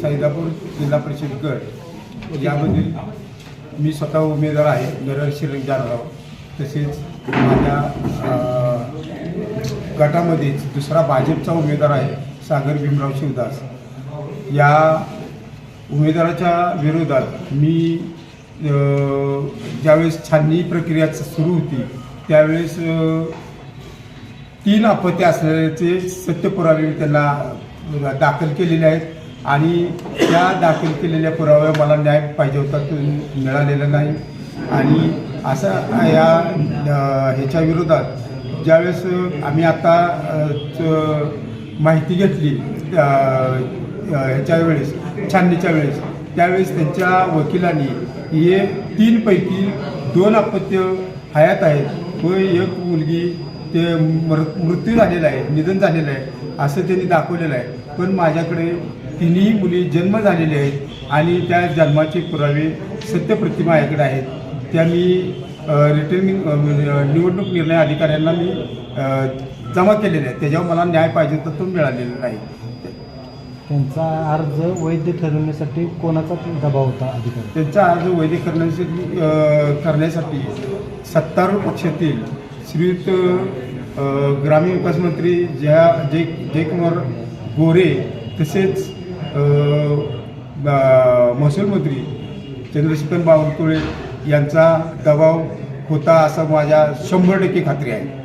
सैदापूर जिल्हा परिषद गट. यामधील मी स्वतः उमेदवार आहे नरहर शिरंग जानराव तसेच माझ्या गटामध्येच दुसरा भाजपचा उमेदवार आहे सागर भीमराव शिवदास. या उमेदवाराच्या विरोधात मी ज्यावेळेस छाननी प्रक्रिया सुरू होती त्यावेळेस तीन अपत्य असल्याचे सत्य पुरावे त्यांना दाखल केलेले आहेत. आणि त्या दाखल केलेल्या पुराव्या मला न्याय पाहिजे होता तो मिळालेला नाही. आणि असा या ह्याच्या विरोधात ज्यावेळेस आम्ही आता माहिती घेतली ह्याच्या वेळेस छाननीच्या वेळेस त्यावेळेस त्यांच्या वकिलांनी हे तीनपैकी दोन अपत्य हयात आहेत व एक मुलगी ते मृ मृत्यू झालेला आहे निधन झालेलं आहे असं त्यांनी दाखवलेलं आहे. पण माझ्याकडे तिन्ही मुली जन्म झालेले आहेत आणि त्या जन्माचे पुरावे सत्य प्रतिमा माझ्याकडे आहेत. त्या मी रिटर्निंग निवडणूक निर्णय अधिकाऱ्यांना मी जमा केलेले आहेत. त्याच्यावर मला न्याय पाहिजे तर तो मिळालेला नाही. त्यांचा अर्ज वैध ठरवण्यासाठी कोणाचा दबाव होता अधिकारी? त्यांचा अर्ज वैध करण्यासाठी करण्यासाठी सत्तारूढ पक्षातील श्रीयुत ग्रामीण विकास मंत्री जया जय जयकुमार गोरे तसेच महसूल मंत्री चंद्रशेखर बावनकुळे यांचा दबाव होता असं माझ्या शंभर टक्के खात्री आहे.